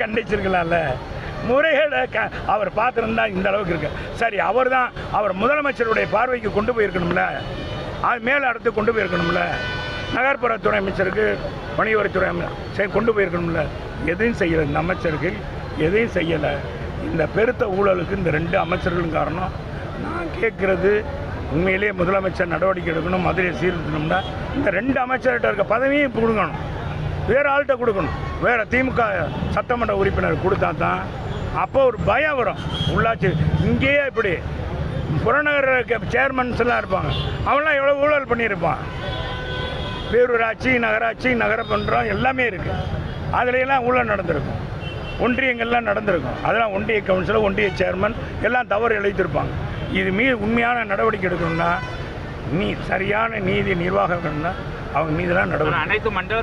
கண்டிச்சிருக்கலாம்ல. முறைகளை க அவர் பார்த்துருந்தா இந்த அளவுக்கு இருக்கு. சரி அவர் தான் அவர் முதலமைச்சருடைய பார்வைக்கு கொண்டு போயிருக்கணும்ல. அது மேல் அடுத்து கொண்டு போயிருக்கணும்ல. நகர்ப்புறத்துறை அமைச்சருக்கு வணிகவரித்துறை அமைச்சர் கொண்டு போயிருக்கணும்ல. எதையும் செய்யலை. இந்த அமைச்சர்கள் எதையும் செய்யலை. இந்த பெருத்த ஊழலுக்கு இந்த ரெண்டு அமைச்சர்களும் காரணம். நான் கேட்குறது உண்மையிலேயே முதலமைச்சர் நடவடிக்கை எடுக்கணும் மதுரையை சீர்திருத்தணும்னா இந்த ரெண்டு அமைச்சர்கிட்ட இருக்க பதவியும் கொடுக்கணும். வேறு ஆள்கிட்ட கொடுக்கணும். வேறு திமுக சட்டமன்ற உறுப்பினர் கொடுத்தா தான் அப்போ ஒரு பயம் வரும். உள்ளாட்சி இங்கேயே இப்படி புறநகர சேர்மன்ஸ் எல்லாம் இருப்பாங்க. அவன்லாம் எவ்வளோ ஊழல் பண்ணியிருப்பான். பேரூராட்சி நகராட்சி நகரமன்றம் எல்லாமே இருக்குது அதுலையெல்லாம் ஊழல் நடந்திருக்கும். ஒன்றியங்கள்லாம் நடந்திருக்கும். அதெல்லாம் ஒன்றிய கவுன்சிலர் ஒன்றிய சேர்மன் எல்லாம் தவறு இழைத்திருப்பாங்க இது மீது உண்மையான நடவடிக்கை எடுக்கணும்னா நீ சரியான நீதி நிர்வாகம் அவங்க மீதெல்லாம் நடவடிக்கை அனைத்து மண்டல